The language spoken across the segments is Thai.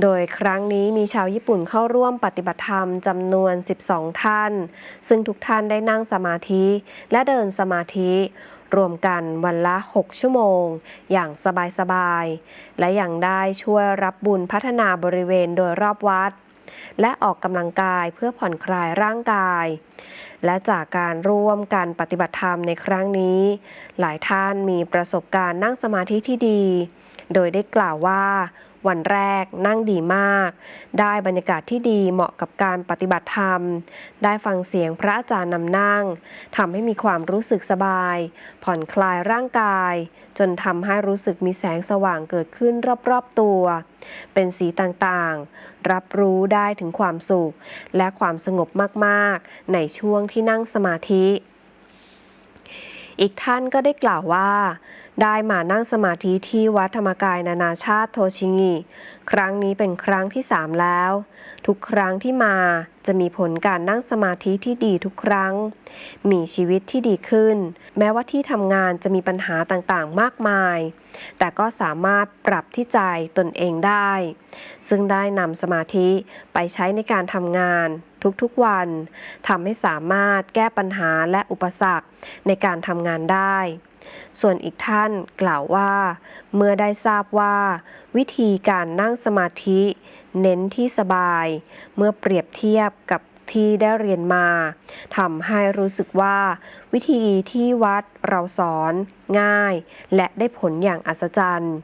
โดยครั้งนี้มีชาวญี่ปุ่นเข้าร่วมปฏิบัติธรรมจำนวน 12 ท่าน ซึ่งทุกท่านได้นั่งสมาธิและเดินสมาธิรวมกันวันละ 6 ชั่วโมง อย่างสบายๆ และยังได้ช่วยรับบุญพัฒนาบริเวณโดยรอบวัด และออกกำลังกายเพื่อผ่อนคลายร่างกาย และจากการร่วมกันปฏิบัติธรรมในครั้งนี้ หลายท่านมีประสบการณ์นั่งสมาธิที่ดี โดยได้กล่าวว่า วันแรกนั่งดีมาก ได้บรรยากาศที่ดีเหมาะกับการปฏิบัติธรรม ได้ฟังเสียงพระอาจารย์นำนั่งทำให้มีความรู้สึกสบาย ผ่อนคลายร่างกาย จนทำให้รู้สึกมีแสงสว่างเกิดขึ้นรอบๆตัว เป็นสีต่างๆ รับรู้ได้ถึงความสุข และความสงบมากๆ ในช่วงที่นั่งสมาธิ อีกท่านก็ได้กล่าวว่าได้มานั่งสมาธิที่วัดธรรมกายนานาชาติโทชิงิครั้งนี้เป็นครั้งที่ 3 แล้ว ทุกครั้งที่มาจะมีผลการนั่งสมาธิที่ดีทุกครั้ง มีชีวิตที่ดีขึ้น แม้ว่าที่ทำงานจะมีปัญหาต่างๆ มากมาย แต่ก็สามารถปรับที่ใจตนเองได้ ซึ่งได้นำสมาธิไปใช้ในการทำงานทุกๆวันทำให้สามารถแก้ปัญหาและอุปสรรคในการทำงานได้ ส่วนอีกท่านกล่าวว่า เมื่อได้ทราบว่า วิธีการนั่งสมาธิ เน้นที่สบาย เมื่อเปรียบเทียบกับที่ได้เรียนมา ทำให้รู้สึกว่า วิธีที่วัดเราสอนง่าย และได้ผลอย่างอัศจรรย์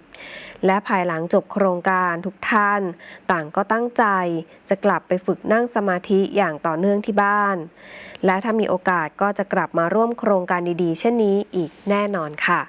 และภายหลังจบโครงการทุกท่าน ต่างก็ตั้งใจจะกลับไปฝึกนั่งสมาธิอย่างต่อเนื่องที่บ้าน และถ้ามีโอกาสก็จะกลับมาร่วมโครงการดีๆ เช่นนี้อีกแน่นอนค่ะ